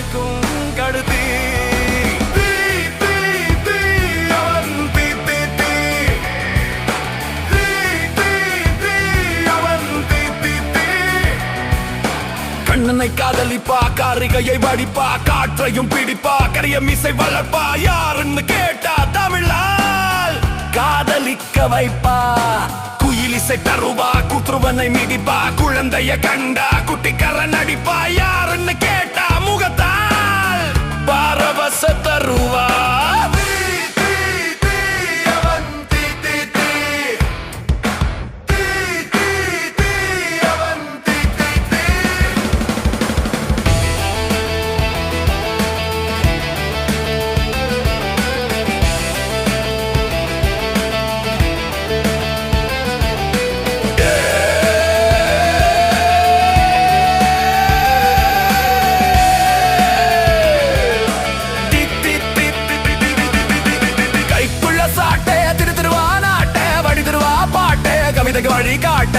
பொருந்தா வெளுக்கும் கடுதி கண்ணனை காதலிப்பா காரிகையை வடிப்பா காற்றையும் பிடிப்பா கரிய மீசை வளர்ப்பா. யாருன்னு கேட்டா தமிழால் காதலிக்க வைப்பா. குயிலிசை தருவா குற்றுவனை மிதிப்பா குழந்தைய கண்டா குட்டிக்கார நடிப்பா யாருன்னு கேட்டா முகத்தால் பாரவச தருவா.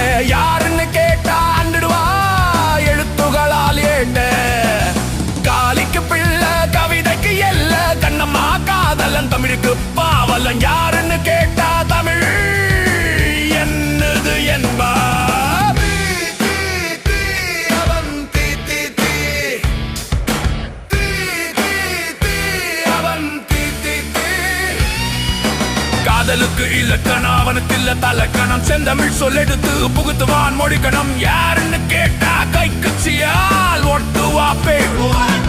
வழி யாருன்னு கேட்டா அண்டுடுவா எழுத்துகளால் ஏட்ட காலிக்கு பிள்ளை காதலுக்கு இலக்கணம் அவனுக்கு இல்ல தலக்கணம் செந்தமிழ் சொல்லெடுத்து புகுத்துவான் மொழிக்கணம் யாருன்னு கேட்டா கைக்கு சியால் ஒட்டுவா பேடுவான்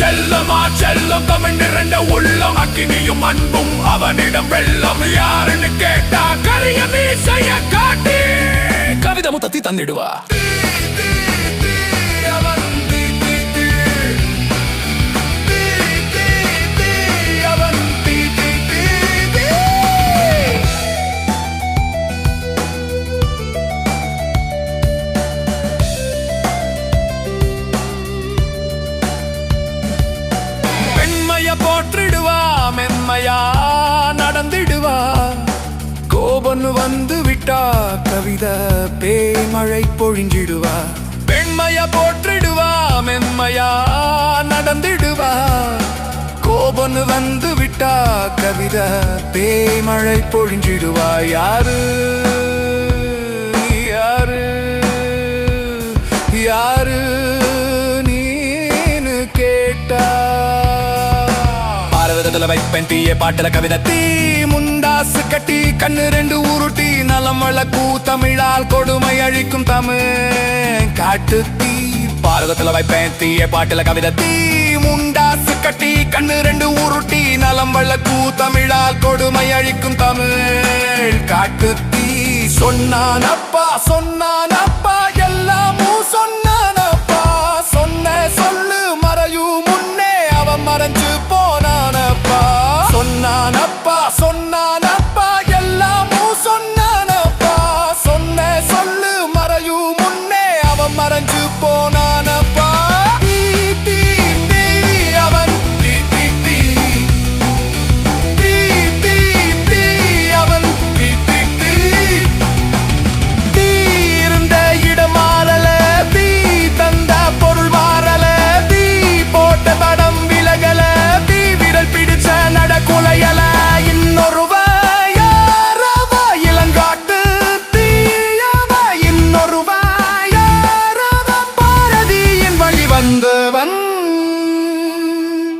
செல்லமா செல்லம் தமிழ் நிறைந்த உள்ளம். அக்கினியும் அன்பும் அவனிடம் வெள்ளம் யாருன்னு கேட்டா கரிய மீசைய காட்டி கவிதை முத்தத்தி தந்திடுவா. விட்டா கவிதை பேமழை பொழிஞ்சிடுவா. பெண்மைய போற்றிடுவா மென்மையா நடந்திடுவா. கோபன்னு வந்து விட்டா கவிதை பேமழை பொழிஞ்சிடுவா. யாரு? யாரு? யாரு கேட்டா. பாரதத்துல வைப்பேன் தீய பாட்டுல கவிதை தீ காசு கட்டி கண்ணு ரெண்டு உருட்டி நலம் வளர்க்கூ தமிழால் கொடுமை அழிக்கும் தமிழ். காட்டு தீ பாரதத்துல வைப்பேன் தீய பாட்டுல கவிதை தீ. முண்டாசு கட்டி கண்ணு ரெண்டு உருட்டி நலம் வளர்க்கூ தமிழால் கொடுமை அழிக்கும் தமிழ். காட்டு தீ சொன்னான் அப்பா சொன்னான்